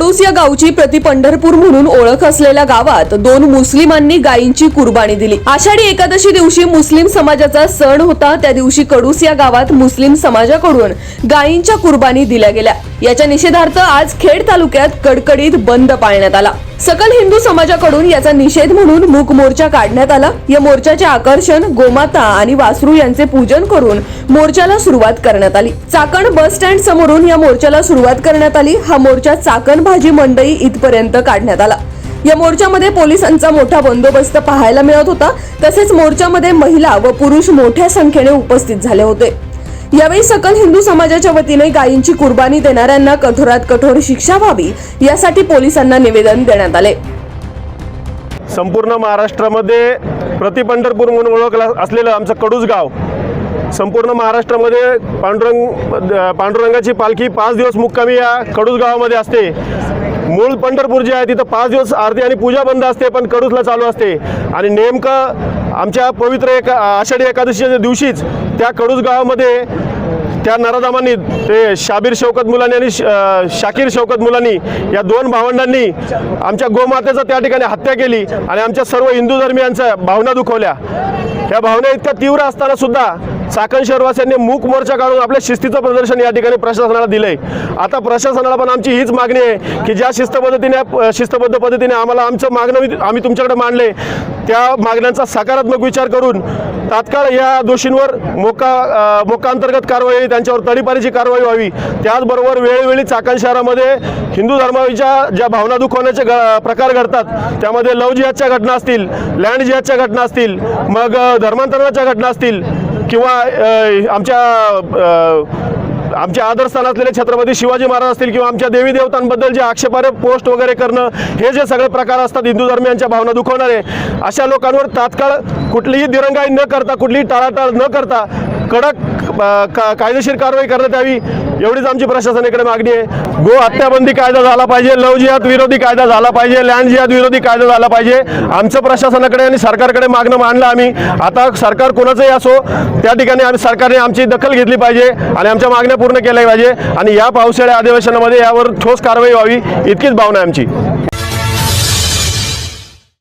कडूस या गावची प्रति पंढरपूर म्हणून ओळख असलेल्या गावात दोन मुस्लिमांनी गायींची कुर्बानी दिली. आषाढी एकादशी दिवशी मुस्लिम समाजाचा सण होता. त्या दिवशी कडूस या गावात मुस्लिम समाजाकडून गायींच्या कुर्बानी दिल्या गेल्या. याच्या निषेधार्थ आज खेड तालुक्यात कडकडीत बंद पाळण्यात आला. सकल हिंदू समाजाकडून याचा निषेध म्हणून मूक मोर्चा काढण्यात आला. या मोर्चाचे आकर्षण गोमाता आणि वासरू यांचे पूजन करून मोर्चाला सुरुवात करण्यात आली. चाकण बस स्टँड समोरून या मोर्चाला सुरुवात करण्यात आली. हा मोर्चा चाकण भाजी मंडई इथपर्यंत काढण्यात आला. या मोर्चामध्ये पोलिसांचा मोठा बंदोबस्त पाहायला मिळत होता. तसेच मोर्चामध्ये महिला व पुरुष मोठ्या संख्येने उपस्थित झाले होते. यावेळी सकल हिंदू समाजाच्या वतीने गायींची कुर्बानी देणाऱ्यांना कठोरात कठोर शिक्षा व्हावी यासाठी पोलिसांना निवेदन देण्यात आले. संपूर्ण महाराष्ट्रामध्ये प्रतिपंढरपूर म्हणून ओळखला असलेलं आमचं कडूस गाव संपूर्ण महाराष्ट्रामध्ये पांडुरंग पांडुरंगाची पालखी पाच दिवस मुक्कामी या कडूस गावामध्ये असते. मूळ पंढरपूर जे आहे तिथं पाच दिवस आरती आणि पूजा बंद असते पण कडूसला चालू असते. आणि नेमकं आमच्या पवित्र एका आषाढी एकादशीच्या दिवशीच त्या कडूस गावामध्ये त्या नराधामांनी ते शाबीर शौकत मुलांनी आणि शाकीर शौकत मुलांनी या दोन भावंडांनी आमच्या गोमातेचा त्या ठिकाणी हत्या केली आणि आमच्या सर्व हिंदू धर्मियांच्या भावना दुखवल्या. या भावना इतक्या तीव्र असताना सुद्धा चाकण शहरवासियांनी मूक मोर्चा काढून आपल्या शिस्तीचं प्रदर्शन या ठिकाणी प्रशासनाला दिलंय. आता प्रशासनाला पण आमची हीच मागणी आहे की ज्या शिस्त पद्धतीने शिस्तबद्ध पद्धतीने आम्हाला आमचं मागणं आम्ही तुमच्याकडे मांडले त्या मागण्यांचा सकारात्मक विचार करून तात्काळ या दोषींवर मोका मोकांतर्गत कारवाई त्यांच्यावर तडीपारीची कारवाई व्हावी. त्याचबरोबर वेळोवेळी चाकण शहरामध्ये हिंदू धर्माच्या ज्या भावना दुखवण्याचे प्रकार घडतात त्यामध्ये लव जिहादच्या घटना असतील लँड जिहादच्या घटना असतील मग धर्मांतरणाच्या घटना असतील किंवा आमच्या आमच्या आदरस्थान असलेले छत्रपती शिवाजी महाराज असतील किंवा आमच्या देवी देवतांबद्दल जे आक्षेपार्ह पोस्ट वगैरे करणं हे जे सगळे प्रकार असतात हिंदू धर्मियांच्या भावना दुखवणारे अशा लोकांवर तात्काळ कुठलीही दिरंगाई न करता कुठलीही टाळाटाळ न करता कडक का कायदेशीर कारवाई करण्यात यावी एवढीच आमची प्रशासनाकडे मागणी आहे. गो हत्याबंदी कायदा झाला पाहिजे लव जिहाद विरोधी कायदा झाला पाहिजे लँड जिहाद विरोधी कायदा झाला पाहिजे. आमचं प्रशासनाकडे आणि सरकारकडे मागणं मांडलं आम्ही. आता सरकार कोणाचंही असो त्या ठिकाणी आम्ही सरकारने आमची दखल घेतली पाहिजे आणि आमच्या मागण्या पूर्ण केल्या पाहिजे. आणि या पावसाळ्या अधिवेशनामध्ये यावर ठोस कारवाई व्हावी इतकीच भावना आहे आमची.